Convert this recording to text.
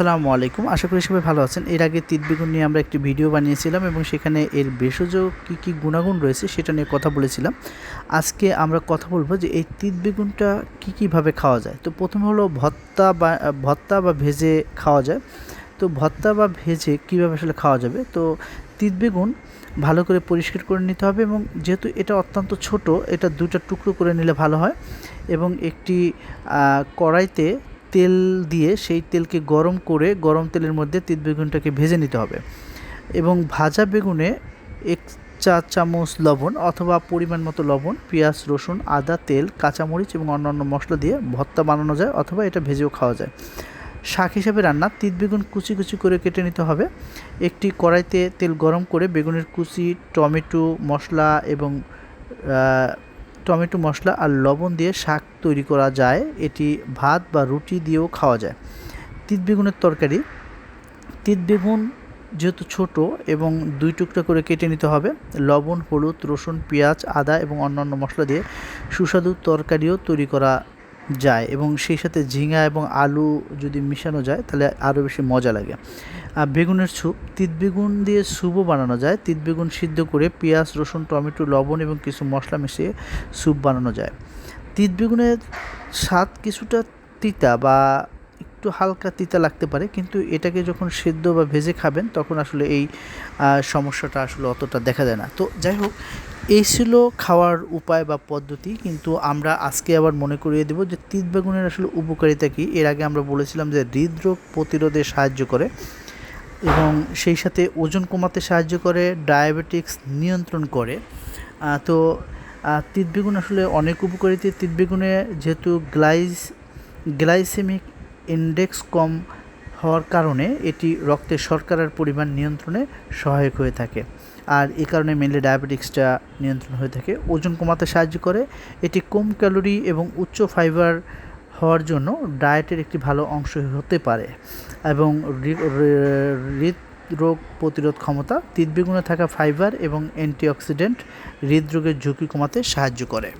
আসসালামু আলাইকুম। আশা করি সবাই ভালো আছেন। এর আগে তিত বেগুন নিয়ে আমরা একটি ভিডিও বানিয়েছিলাম এবং সেখানে এর ভেষজ কী কী গুণাগুণ রয়েছে সেটা নিয়ে কথা বলেছিলাম। আজকে আমরা কথা বলব যে এই তিত বেগুনটা কী কীভাবে খাওয়া যায়। তো প্রথমে হলো ভর্তা বা ভর্তা বা ভেজে খাওয়া যায়। তো ভর্তা বা ভেজে কীভাবে আসলে খাওয়া যাবে? তো তিত বেগুন ভালো করে পরিষ্কার করে নিতে হবে এবং যেহেতু এটা অত্যন্ত ছোট, এটা দুটা টুকরো করে নিলে ভালো হয় এবং একটি কড়াইতে তেল দিয়ে সেই তেলকে গরম করে গরম তেলের মধ্যে তিত বেগুনটাকে ভেজে নিতে হবে। এবং ভাজা বেগুনে এক চা চামচ লবণ অথবা পরিমাণ মতো লবণ, পেঁয়াজ, রসুন, আদা, তেল, কাঁচামরিচ এবং অন্যান্য মশলা দিয়ে ভর্তা বানানো যায় অথবা এটা ভেজেও খাওয়া যায়। শাক হিসেবে রান্না তিত বেগুন কুচি কুচি করে কেটে নিতে হবে। একটি কড়াইতে তেল গরম করে বেগুনের কুচি, টমেটো, মশলা এবং টমেটো মশলা আর লবণ দিয়ে শাক তৈরি করা যায়। এটি ভাত বা রুটি দিয়েও খাওয়া যায়। তিত বেগুনের তরকারি। তিত বেগুন যেহেতু ছোট এবং দুই টুকরা করে কেটে নিতে হবে। লবণ, হলুদ, রসুন, পেঁয়াজ, আদা এবং অন্যান্য মশলা দিয়ে সুস্বাদু তরকারিও তৈরি করা যায় এবং সেই সাথে ঝিঙা এবং আলু যদি মিশানো যায়, তাহলে আরও বেশি মজা লাগে। আর বেগুনের স্যুপ, তিত বেগুন দিয়ে স্যুপও বানানো যায়। তিত বেগুন সিদ্ধ করে পেঁয়াজ, রসুন, টমেটো, লবণ এবং কিছু মশলা মিশিয়ে স্যুপ বানানো যায়। তিত বেগুনের স্বাদ কিছুটা তিতা বা একটু হালকা তিতা লাগতে পারে কিন্তু এটাকে যখন সেদ্ধ বা ভেজে খাবেন তখন আসলে এই সমস্যাটা আসলে অতটা দেখা যায় না। তো যাই হোক এই ছিল খাওয়ার উপায় বা পদ্ধতি কিন্তু আমরা আজকে আবার মনে করিয়ে দেব যে তিত বেগুনের আসলে উপকারিতা কী। এর আগে আমরা বলেছিলাম যে হৃদরোগ প্রতিরোধে সাহায্য করে এবং সেই সাথে ওজন কমাতে সাহায্য করে ডায়াবেটিক্স নিয়ন্ত্রণ করে। তো আহ, তিত বেগুন আসলে অনেক উপকারিতা। তিত বেগুনে যেহেতু গ্লাইজ গ্লাইসেমিক ইন্ডেক্স কম হওয়ার কারণে এটি রক্তে শর্করার পরিমাণ নিয়ন্ত্রণে সহায়ক হয়ে থাকে। আর এই কারণে মেনলি ডায়াবেটিক্সটা নিয়ন্ত্রণ হয়ে থাকে। ওজন কমাতে সাহায্য করে। এটি কম ক্যালোরি এবং উচ্চ ফাইবার হওয়ার জন্য ডায়েটের একটি ভালো অংশ হতে পারে এবং হৃদরোগ প্রতিরোধ ক্ষমতা তিতবেগুনে থাকা ফাইবার এবং অ্যান্টিঅক্সিডেন্ট হৃদরোগের ঝুঁকি কমাতে সাহায্য করে।